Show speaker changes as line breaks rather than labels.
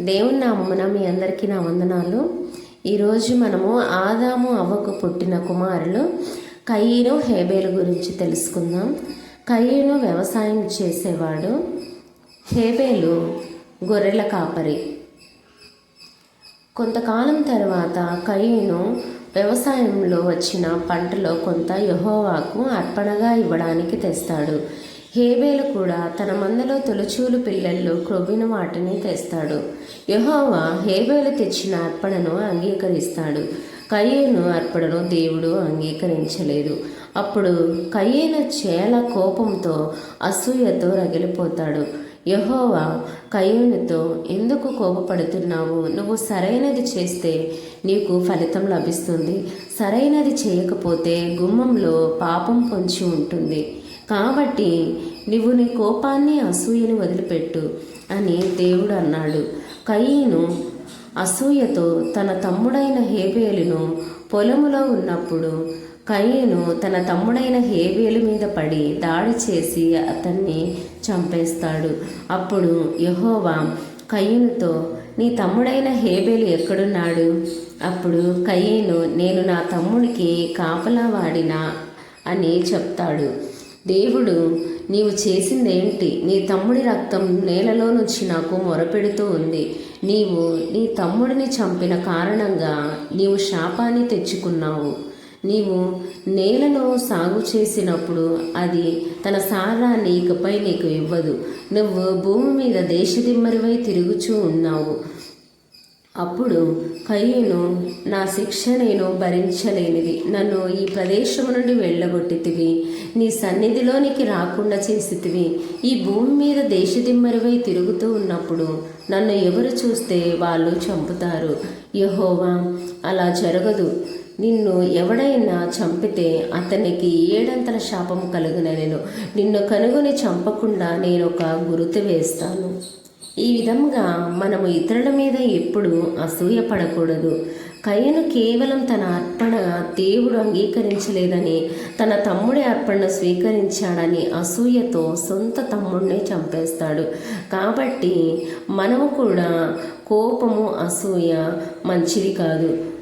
దేవుని నామమున మీ అందరికీ నా వందనాలు. ఈరోజు మనము ఆదాము అవ్వకు పుట్టిన కుమారులు కయ్యను హేబేలు గురించి తెలుసుకుందాం. కయ్యను వ్యవసాయం చేసేవాడు హేబేలు గొర్రెల కాపరి. కొంతకాలం తర్వాత కయ్యను వ్యవసాయంలో వచ్చిన పంటలో కొంత యహోవాకు అర్పణగా ఇవ్వడానికి తెస్తాడు. హేబేలు కూడా తన మందలో తొలచూలు పిల్లల్లో క్రొవ్విన వాటిని తెస్తాడు. యహోవా హేబేలు తెచ్చిన అర్పణను అంగీకరిస్తాడు. కయ్యేను అర్పణను దేవుడు అంగీకరించలేదు. అప్పుడు కయ్యేను చేల కోపంతో అసూయతో రగిలిపోతాడు. యహోవా కయ్యూనితో ఎందుకు కోపపడుతున్నావు? నువ్వు సరైనది చేస్తే నీకు ఫలితం లభిస్తుంది. సరైనది చేయకపోతే గుమ్మంలో పాపం పొంచి ఉంటుంది. కాబట్టి నువ్వు నీ కోపాన్ని అసూయని వదిలిపెట్టు అని దేవుడు అన్నాడు. కయ్యను అసూయతో తన తమ్ముడైన హేబేలును పొలములో ఉన్నప్పుడు కయ్యను తన తమ్ముడైన హేబేలు మీద పడి దాడి చేసి అతన్ని చంపేస్తాడు. అప్పుడు యహోవా కయ్యనుతో నీ తమ్ముడైన హేబేలు ఎక్కడున్నాడు అప్పుడు కయ్యను నేను నా తమ్ముడికి కాపలా వాడినా అని చెప్తాడు. దేవుడు నీవు చేసిందేంటి? నీ తమ్ముడి రక్తం నేలలో నుంచి నాకు మొరపెడుతూ ఉంది. నీవు నీ తమ్ముడిని చంపిన కారణంగా నీవు శాపాన్ని తెచ్చుకున్నావు. నీవు నేలలో సాగు చేసినప్పుడు అది తన సారాన్ని ఇకపై నీకు ఇవ్వదు. నువ్వు భూమి మీద దేశదిమ్మరివై తిరుగుచూ ఉన్నావు. అప్పుడు కయ్యను నా శిక్ష నేను భరించలేనిది. నన్ను ఈ ప్రదేశము నుండి వెళ్ళగొట్టితివి. నీ సన్నిధిలోనికి రాకుండా చేసితివి. ఈ భూమి మీద దేశదిమ్మరివై తిరుగుతూ ఉన్నప్పుడు నన్ను ఎవరు చూస్తే వాళ్ళు చంపుతారు? యహోవా అలా జరగదు. నిన్ను ఎవడైనా చంపితే అతనికి ఏడంతల శాపం కలుగునెను నిన్ను కనుగొని చంపకుండా నేను ఒక గురుతు వేస్తాను. ఈ విధంగా మనము ఇతరుల మీద ఎప్పుడు అసూయ పడకూడదు. కయ్యను కేవలం తన అర్పణ దేవుడు అంగీకరించలేదని తన తమ్ముడి అర్పణను స్వీకరించాడని అసూయతో సొంత తమ్ముడిని చంపేస్తాడు. కాబట్టి మనము కూడా కోపము అసూయ మంచిది కాదు.